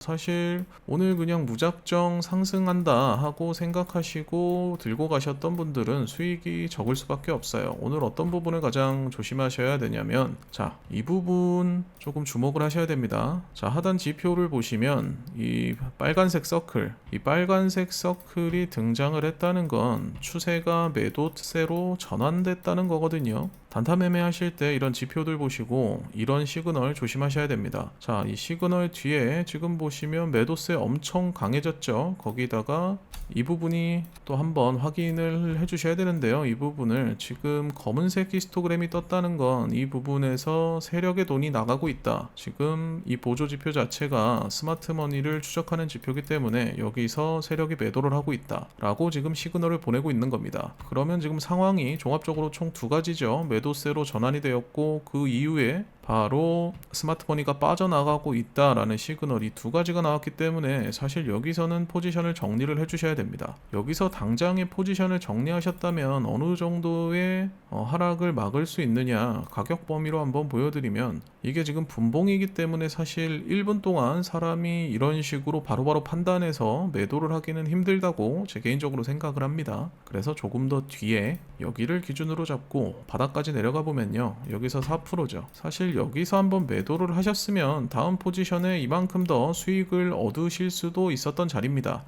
사실 오늘 그냥 무작정 상승한다 하고 생각하시고 들고 가셨던 분들은 수익이 적을 수밖에 없어요. 오늘 어떤 부분을 가장 조심하셔야 되냐면 자, 이 부분 조금 주목을 하셔야 됩니다. 자, 하단 지표를 보시면 이 빨간색 서클, 이 빨간색 서클이 등장을 했다는 건 추세가 매도세로 전환됐다는 거거든요. 단타 매매 하실 때 이런 지표들 보시고 이런 시그널 조심하셔야 됩니다. 자, 이 시그널 뒤에 지금 보시면 매도세 엄청 강해졌죠. 거기다가 이 부분이 또 한번 확인을 해주셔야 되는데요. 이 부분을 지금 검은색 히스토그램이 떴다는 건 이 부분에서 세력의 돈이 나가고 있다. 지금 이 보조 지표 자체가 스마트 머니를 추적하는 지표이기 때문에 여기서 세력이 매도를 하고 있다. 라고 지금 시그널을 보내고 있는 겁니다. 그러면 지금 상황이 종합적으로 총 두 가지죠. 매도세로 전환이 되었고 그 이후에 바로 스마트머니가 빠져나가고 있다라는 시그널이 두 가지가 나왔기 때문에 사실 여기서는 포지션을 정리를 해주셔야 됩니다. 여기서 당장의 포지션을 정리하셨다면 어느 정도의 어, 하락을 막을 수 있느냐 가격 범위로 한번 보여드리면 이게 지금 분봉이기 때문에 사실 1분 동안 사람이 이런 식으로 바로 바로 판단해서 매도를 하기는 힘들다고 제 개인적으로 생각을 합니다. 그래서 조금 더 뒤에 여기를 기준으로 잡고 바닥까지 내려가 보면요. 여기서 4%죠. 사실 여기서 한번 매도를 하셨으면 다음 포지션에 이만큼 더 수익을 얻으실 수도 있었던 자리입니다.